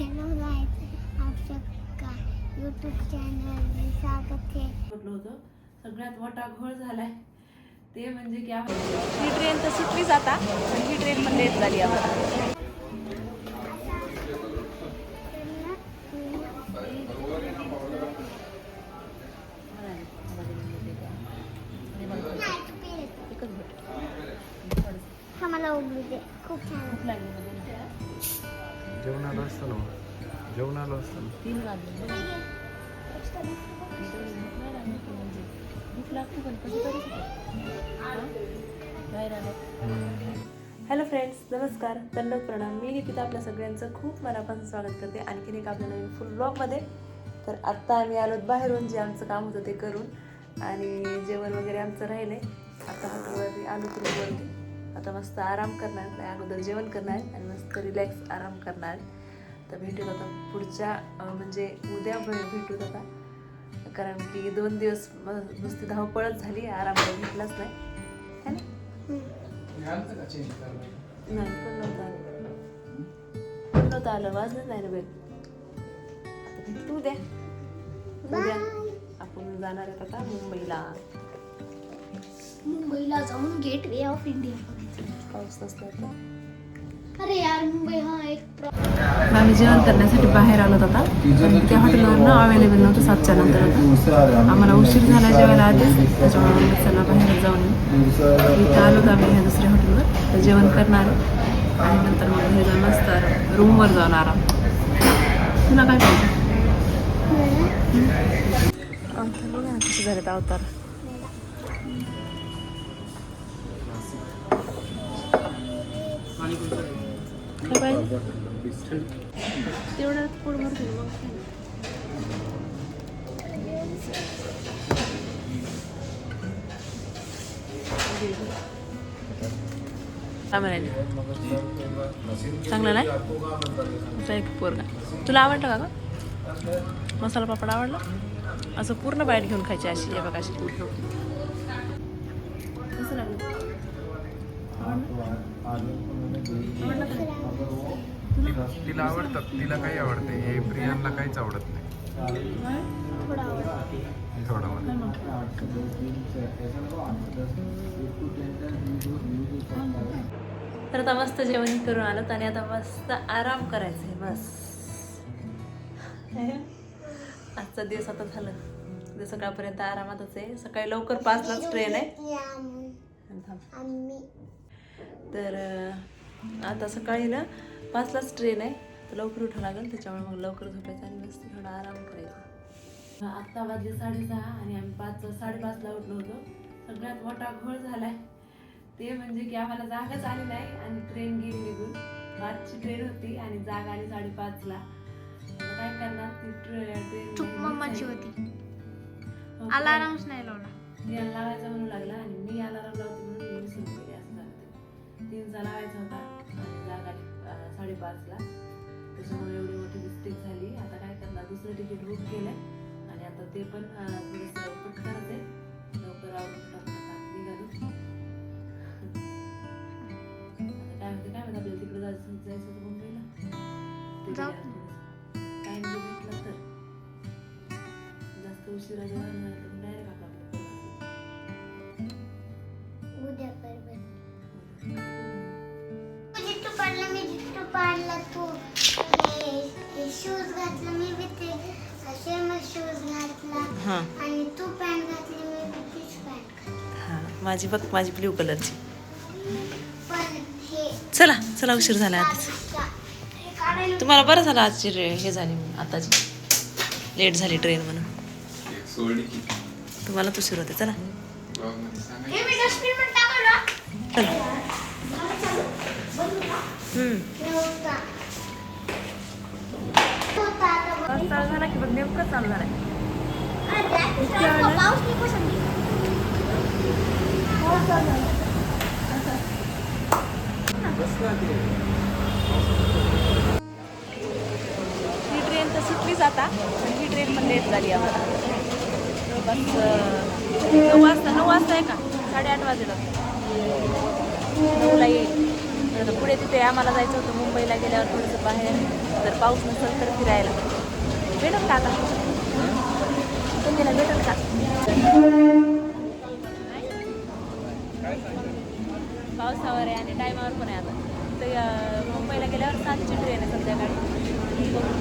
Hello guys आप सबका YouTube channel में स्वागत है म्हटलं होतं सगळ्यात मोठा घोळ झालाय. ते म्हणजे की आपण- ही ट्रेन तर सुटलीच आता आणि ही ट्रेन पण लेट झाली आम्हाला. मला उघडू दे. खूप छान. जेवणाला असतं ना जेवणाला असतं ना तीन वाजले. भूक लागते पण हॅलो फ्रेंड्स नमस्कार. दंडक प्रणाम. मी निकिता आपल्या सगळ्यांचं खूप मनापासून स्वागत करते. आणखीन एक आपल्या नवीन फुल ब्लॉगमध्ये तर आत्ता आम्ही आलो बाहेरून जे आमचं काम होतं ते करून. आणि जेवण वगैरे आमचं राहिलं आहे आता हॉटेलवरती आलो रूमवरती आता मस्त आराम करणार. नाही अगोदर जेवण करणार आणि मस्त रिलॅक्स आराम करणार. तर भेटूत आता पुढच्या म्हणजे उद्या भे- भेटूत आता. कारण की दोन दिवस नुसती धावपळच झाली आराम काही भेटलाच नाही. है ना? नाही पण नव्हतं आलं. पण नव्हतं आलं वाजलंच नाही ना बेल आता भेटू उद्या. उद्या आपण जाणार आहेत आता मुंबईला. मुंबईला जाऊन गेट वे ऑफ इंडिया पाऊस नसला तर अरे यार मुंबई हा एक प्र- आम्ही जेवण करण्यासाठी बाहेर आलो आता. आणि त्या हॉटेलवरनं अवेलेबल नव्हतं सातच्या नंतर होतं आम्हाला उशीर झाला जेवायला आधीच त्याच्यामुळे चला बाहेर जाऊन. इथं आलो तर आम्ही ह्या दुसऱ्या हॉटेलवर तर जेवण करणार आणि नंतर मग हे जाऊन मस्त रूमवर जाऊन आराम. तुला काय पाहिजे? अवतार झालेत अवतार. काय पाहिजे तेवढं पोट भरतो मग काय म्हणाले चांगलं नाही? एक पोरगा. तुला आवडलं का गं? मसाला पापड आवडला? असं पूर्ण बाईट घेऊन खायची अशी या बघा अशी. कसं लागलं? तिला आवडतात. तिला काही आवडते. हे प्रियांना काहीच आवडत नाही. थोडा तर आता मस्त जेवण करून आलो आणि आता मस्त आराम करायचं आहे बस. आजचा दिवस आता झालं. उद्या सकाळपर्यंत आरामातच आहे. सकाळी लवकर पाचलाच ट्रेन आहे. तर आता सकाळी ना पाचलाच ट्रेन आहे. तर लवकर उठावं लागेल त्याच्यामुळे मग लवकर झोपायचं आणि मस्त थोडा आराम करायचा. आत्ता वाजले साडेसहा आणि आम्ही पाच साडेपाचला उठलो होतो. सगळ्यात मोठा घोळ झालाय. ते म्हणजे की आम्हाला जागाच आली नाही आणि ट्रेन गेली निघून. पाचची ट्रेन होती आणि जाग आली साडेपाचला. काय करणार? ती ट्रेन मम्माची होती. हो, अलारामच नाही लावला. याला लावायचा म्हणू लागला आणि मी अलाराम लावते म्हणून मी तीनचा लावायचा होता. जाग साडेपाचला. त्याच्यामुळे एवढी मोठी मिस्टेक झाली. आता काय करणार? दुसरं तिकीट बुक केलंय. आणि आता ते पण थोडंसं पटकनच आहे लवकर आता. निघालो. काय होते काय आपल्याला तिकडे जायचं जायचं होतं मुंबईला. ते जर भेटला तर. जास्त उशिरा जेवण शूज घातला मी बी ते असे मग शूज घातला. हां. आणि तू पॅन्ट घातली मी पॅन्ट हां माझी बघ माझी ब्ल्यू कलरची पण हे चला चला उशीर झाला आधीच. हे तुम्हाला बरं झालं आजची रे हे झाली म्हणून, आताची. लेट झाली ट्रेन म्हणून. तुम्हालाच उशीर होते चला. हे मी डस्टबिनमध्ये टाकलं. चला. हम्म. नव्हता होता आता बघ. पाऊस चालू झाला की बघ नेमकं चालू झालाय. ही ट्रेन तर सुटलीच आता आणि ही ट्रेन पण लेट झाली आम्हाला जवळपास नऊ वाजता नऊ वाजता आहे का? साडेआठ वाजेला. नऊला येईल. तर पुढे तिथे आम्हाला जायचं होतं मुंबईला गेल्यावर थोडंसं बाहेर. जर पाऊस नसेल तर फिरायला. भेटेल का आता तुम्हाला भेटेल का पावसावर आहे आणि टायमावर पण आहे आता. तर मुंबईला गेल्यावर सातची ट्रेन आहे संध्याकाळी. बघू.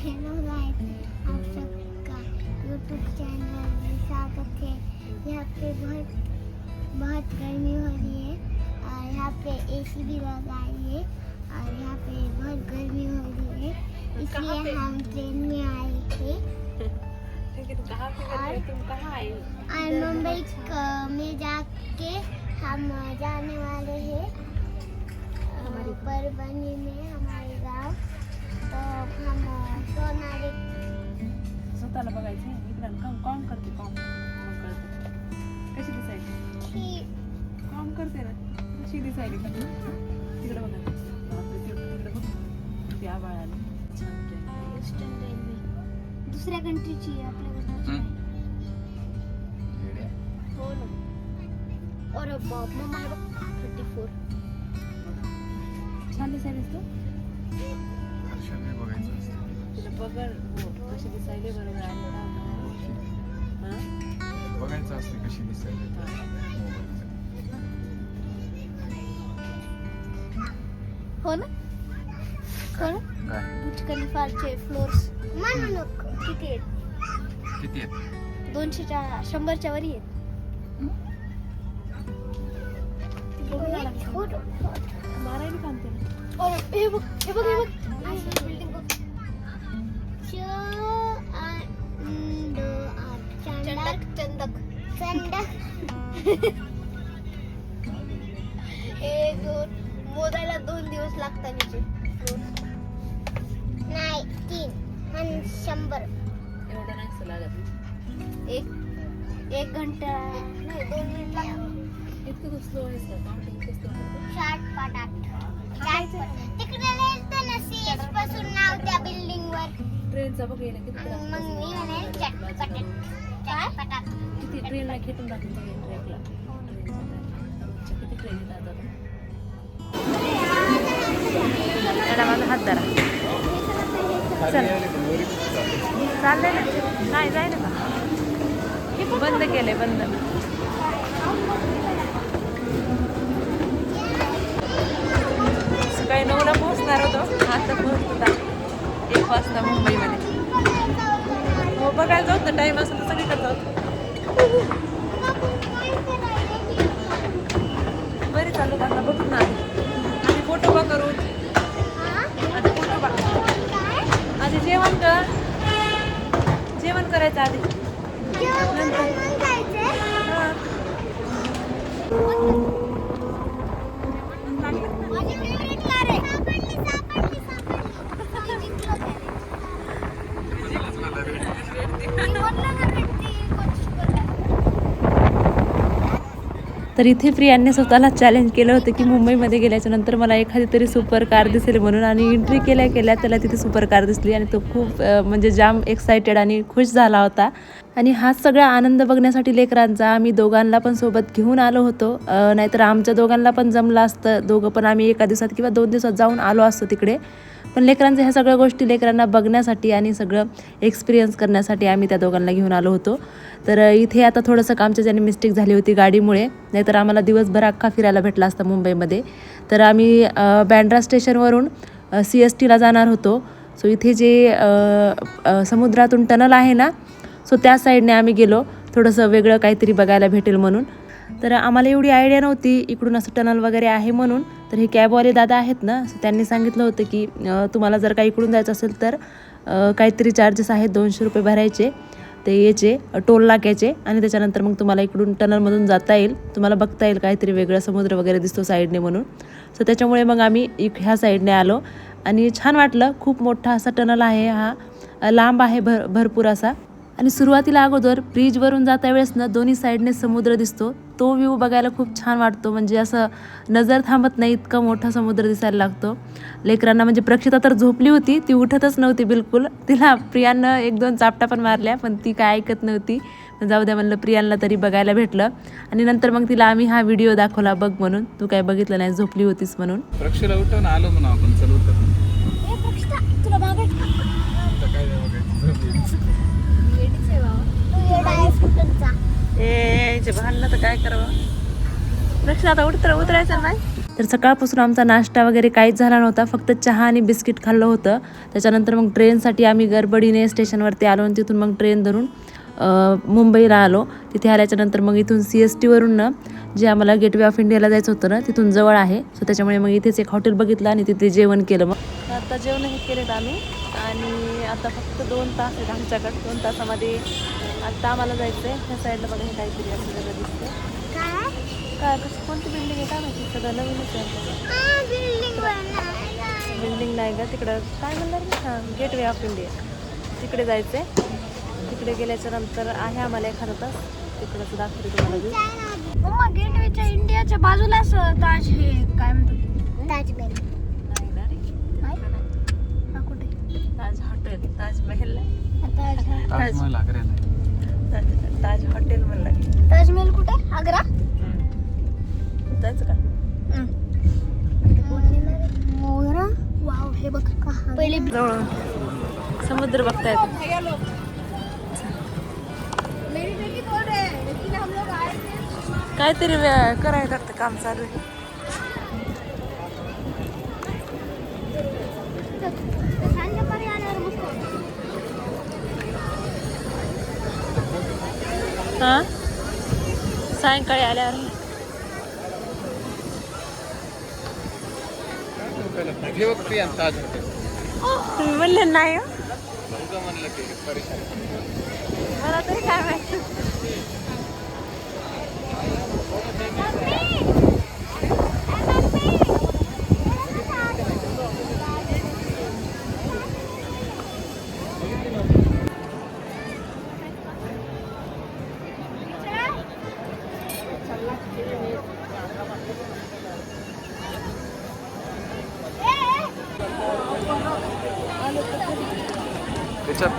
हेलो गाइस आप सबका यूट्यूब चैनल में स्वागत है यहाँ पे बहुत बहुत गर्मी हो रही है और यहाँ पे एसी भी लगाई है. और यहाँ पे बहुत गर्मी हो रही है इसलिए हम ट्रेन में आए थे। और मुंबई क- में जाके हम जाने वाले हैं। परभणी में हमारे गांव। तो हम सोनाली स्वतःला बघायचं इकडं काम काम करते काम काम करते। कशी दिसायची की काम करते ना कशी दिसायली का तिकडे बघा। छान. ईस्टर्न रेल्वे दुसऱ्या कंट्रीची आहे आपल्याकडे हो ना. और बाप मग मला थर्टी फोर छान दिसायलीस तू कशाने बघायचं असतं? तुला बघर हो कशी दिसायली बरोबर आली ना हां? बघायचं असते कशी दिसायली हो ना हो ना? काय? बुर्ज खलिफाचे फ्लोर्स किती आहेत? किती आहेत? दोनशेच्या शंभरच्या वरी आहेत. मारायला काम त्याला हे बघ हे बघ हे बघ. बिल्डिंग बघ. चंदक चंदक दोन. मोजायला दोन दिवस लागतात तिचे नाही तीन आणि शंभर. एवढं नाही लागत एक एक घंटा नाही दोन मिनिट लागतात. इतकं स्लो आहे सर काउंटिंग कसं शार्ट पाटाट तिकडे ना सीएसपासून नाव त्या बिल्डिंग वर ट्रेनचा बघ येणं किती मग मी म्हणेल चटपटाट किती ट्रेनला खेटून टाकून ट्रेकला किती ट्रेन येतात आता? माझा हात धरा. चल. चाललंय ना? नाही जाय ना का बंद केलंय बंद? सकाळी नऊला पोहोचणार होतो. आता पोहोचतो. एक वाजता मुंबईमध्ये. हो बघायला जाऊ तर टाईम असेल तर सगळीकडे जाऊ बरे चालू आता बघू ना आधी फोटो बा करू आधी फोटो बा आधी जेवण कर जेवण करायचं आधी हां. माझी फेवरेट कार आहे सापडली सापडली सापडली मी जिंकलो त्याने. मी बोललो ना भेटते कोच बोलला. तर इथे प्रियांनी स्वतःला चॅलेंज केलं होतं की मुंबईमध्ये गेल्याच्यानंतर मला एखादी तरी सुपर कार दिसेल म्हणून आणि एंट्री केल्या केल्या त्याला तिथे सुपर कार दिसली आणि तो खूप म्हणजे जाम एक्सायटेड आणि खुश झाला होता. आणि हा सगळा आनंद बघण्यासाठी लेकरांचा आम्ही दोघांना पण सोबत घेऊन आलो होतो. नाहीतर आमच्या दोघांना पण जमलं असतं. दोघं पण आम्ही एका दिवसात किंवा दोन दिवसात जाऊन आलो असतो तिकडे. पण लेकरांच्या ह्या सगळ्या गोष्टी लेकरांना बघण्यासाठी आणि सगळं एक्सपिरियन्स करण्यासाठी आम्ही त्या दोघांना घेऊन आलो होतो. तर इथे आता थोडंसं कामच्या ज्याने मिस्टेक झाली होती गाडीमुळे नाहीतर आम्हाला दिवसभर अख्खा फिरायला भेटला असता मुंबईमध्ये. तर आम्ही बँड्रा स्टेशनवरून सी एस टीला जाणार होतो. सो इथे जे समुद्रातून टनल आहे ना सो त्या साईडने आम्ही गेलो. थोडंसं वेगळं काहीतरी बघायला भेटेल म्हणून. तर आम्हाला एवढी आयडिया नव्हती इकडून असं टनल वगैरे आहे म्हणून. तर हे कॅबवाले दादा आहेत ना त्यांनी सांगितलं होतं की तुम्हाला जर काही इकडून जायचं असेल तर काहीतरी चार्जेस आहेत दोनशे रुपये भरायचे. ते याचे टोल नाक्याचे आणि त्याच्यानंतर मग तुम्हाला इकडून टनलमधून जाता येईल. तुम्हाला बघता येईल काहीतरी वेगळं समुद्र वगैरे दिसतो साईडने म्हणून. सो त्याच्यामुळे मग आम्ही इक ह्या साईडने आलो. आणि छान वाटलं खूप मोठा असा टनल आहे हा. लांब आहे भर भरपूर असा. आणि सुरुवातीला अगोदर ब्रिजवरून जाता वेळेस ना दोन्ही साईडने समुद्र दिसतो. तो व्ह्यू बघायला खूप छान वाटतो. म्हणजे असं नजर थांबत नाही इतका मोठा समुद्र दिसायला लागतो. लेकरांना म्हणजे प्रक्षिता तर झोपली होती ती उठतच नव्हती बिलकुल. तिला प्रियानं एक दोन चापटा पण मारल्या पण ती काय ऐकत नव्हती. जाऊ द्या म्हणलं प्रियांला तरी बघायला भेटलं. आणि नंतर मग तिला आम्ही हा व्हिडिओ दाखवला बघ म्हणून. तू काय बघितलं नाही झोपली होतीस म्हणून. प्रक्षेला उठवून आलो म्हणून आपण चल उठव ए, प्रक्षिता, तुला मागायचं का? काय बघायचं तू येडा आहेस भांडणं तर काय करावं? लक्ष आता उतर उतरायचं नाही तर सकाळपासून आमचा नाश्ता वगैरे काहीच झाला नव्हता फक्त चहा आणि बिस्किट खाल्लं होतं. त्याच्यानंतर मग ट्रेनसाठी आम्ही गडबडीने स्टेशनवरती आलो आणि तिथून मग ट्रेन धरून मुंबईला आलो. तिथे आल्याच्यानंतर मग इथून सी एस टीवरून ना जे आम्हाला गेटवे ऑफ इंडियाला जायचं होतं ना तिथून जवळ आहे. सो त्याच्यामुळे मग इथेच एक हॉटेल बघितलं आणि तिथे जेवण केलं मग. आता जेवण हे केलेत आम्ही. आणि आता फक्त दोन तास आहेत आमच्याकडे. दोन तासामध्ये आता आम्हाला जायचं आहे ह्या साईडला बघा हे काहीतरी असं सगळं दिसतं काय? काय कसं कोणती बिल्डिंग आहे? काय माहिती? सगळं नवीनच आहे. बिल्डिंग नाही का तिकडं काय म्हणणार मी? हां गेट वे ऑफ इंडिया तिकडे जायचं आहे तिकडे गेल्याच्यानंतर आहे आम्हाला एखादा तास. तिकडचं दाखवते तुम्हाला गेटवेच्या इंडियाच्या बाजूलाच ताज हे काय म्हणतात? ताजमहल. नाही नाही? हा, ताज हॉटेल ताजमहल. नाही. ताज. ताजमहल आग्र्याला आहे. ताज ताज हॉटेल म्हणलं. की ताजमहल कुठे? आग्रा? जायचं का मोगरा वाव हे बघ पहिले जवळ. समुद्र बघता येतो काहीतरी वाटतं काम चालू आहे संध्याकाळी आल्यावर मस्त हां? सायंकाळी आल्यावर. तुम्ही म्हणले नाही हो. मला तरी काय माहिती.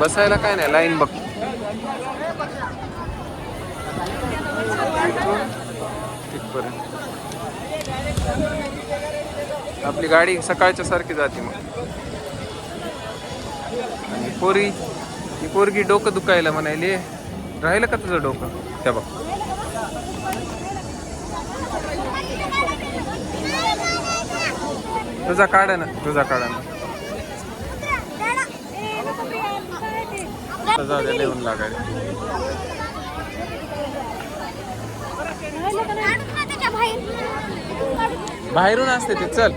बसायला काय नाही लाईन बघ. तिथपर्यंत आपली गाडी सकाळच्या सारखी जाते मग. आणि पोरी ही पोरगी डोकं दुखायला म्हणायली राहिलं का तुझं डोकं? त्या बघ. तुझा काढा ना तुझा काढा ना. आता लागायला बाहेरून असते ते चल.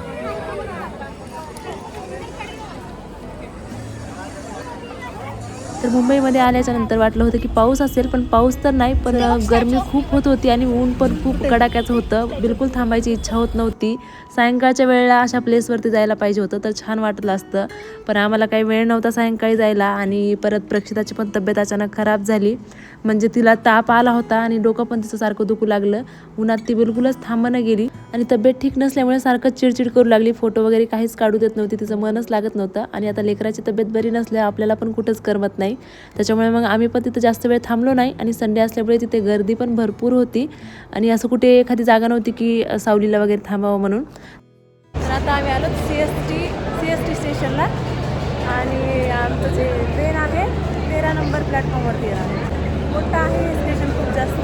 तर मुंबईमध्ये आल्याच्यानंतर वाटलं होतं की पाऊस असेल पण पाऊस तर नाही पण गरमी खूप होत होती आणि ऊन पण खूप कडाक्याचं होतं. बिलकुल थांबायची इच्छा होत नव्हती. सायंकाळच्या वेळेला अशा प्लेसवरती जायला पाहिजे होतं तर छान वाटलं असतं. पण आम्हाला काही वेळ नव्हता सायंकाळी जायला आणि परत प्रक्षिताची पण तब्येत अचानक खराब झाली. म्हणजे तिला ताप आला होता आणि डोकं पण तिचं सारखं दुखू लागलं. उन्हात ती बिलकुलच थांबणं गेली आणि तब्येत ठीक नसल्यामुळे सारखं चिडचिड करू लागली. फोटो वगैरे काहीच काढू देत नव्हती तिचं मनच लागत नव्हतं. आणि आता लेकराची तब्येत बरी नसल्या आपल्याला पण कुठंच करमत नाही. त्याच्यामुळे मग आम्ही पण तिथं जास्त वेळ थांबलो नाही आणि संडे असल्यामुळे तिथे गर्दी पण भरपूर होती. आणि असं कुठे एखादी जागा नव्हती की सावलीला वगैरे थांबावं म्हणून. तर आता आम्ही आलो C S T C S T स्टेशनला. आणि आमचं जे ट्रेन आहे तेरा नंबर प्लॅटफॉर्मवरती आहे. मोठं आहे स्टेशन खूप जास्त.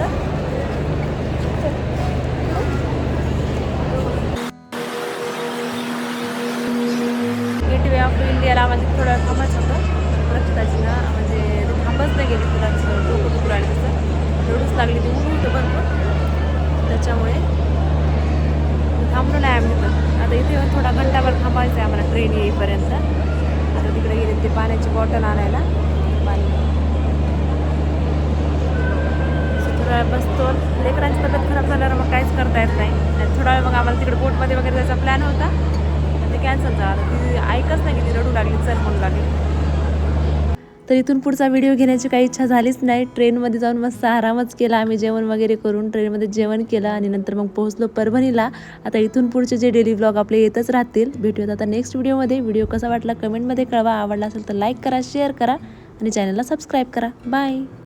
गेटवे ऑफ इंडियाला म्हणजे थोडं कमच थांबायचं होतं रक्ताची ना म्हणजे ते थांबच नाही गेली तुला डोकं दुखू राहिलं तिचं एवढंच लागली ती ऊन होतं भरपूर त्याच्यामुळे थांबलो नाही आम्ही पण. आता इथे येऊन थोडा घंटाभर थांबायचं आहे आम्हाला ट्रेन येईपर्यंत. आता तिकडे गेले ते पाण्याची बॉटल आणायला. पाणी. थोडा वेळ बसतो. लेकरांची तब्येत खराब झाल्यावर मग काहीच करता येत नाही. आणि थोडा वेळ मग आम्हाला तिकडे बोटमध्ये वगैरे जायचा प्लॅन होता. ते कॅन्सल झाला. ती ऐकच नाही की ती रडू लागली चल म्हणू लागली. तर इथून पुढचा व्हिडिओ घेण्याची काही इच्छा झालीच नाही. ट्रेनमध्ये जाऊन मस्त आरामच केला आम्ही जेवण वगैरे करून ट्रेनमध्ये जेवण केलं आणि नंतर मग पोहोचलो परभणीला. आता इथून पुढचे जे डेली ब्लॉग आपले येतच राहतील भेटूयात आता नेक्स्ट व्हिडिओमध्ये. व्हिडिओ कसा वाटला कमेंटमध्ये कळवा. आवडला असेल तर लाईक करा शेअर करा आणि चॅनलला सबस्क्राईब करा. बाय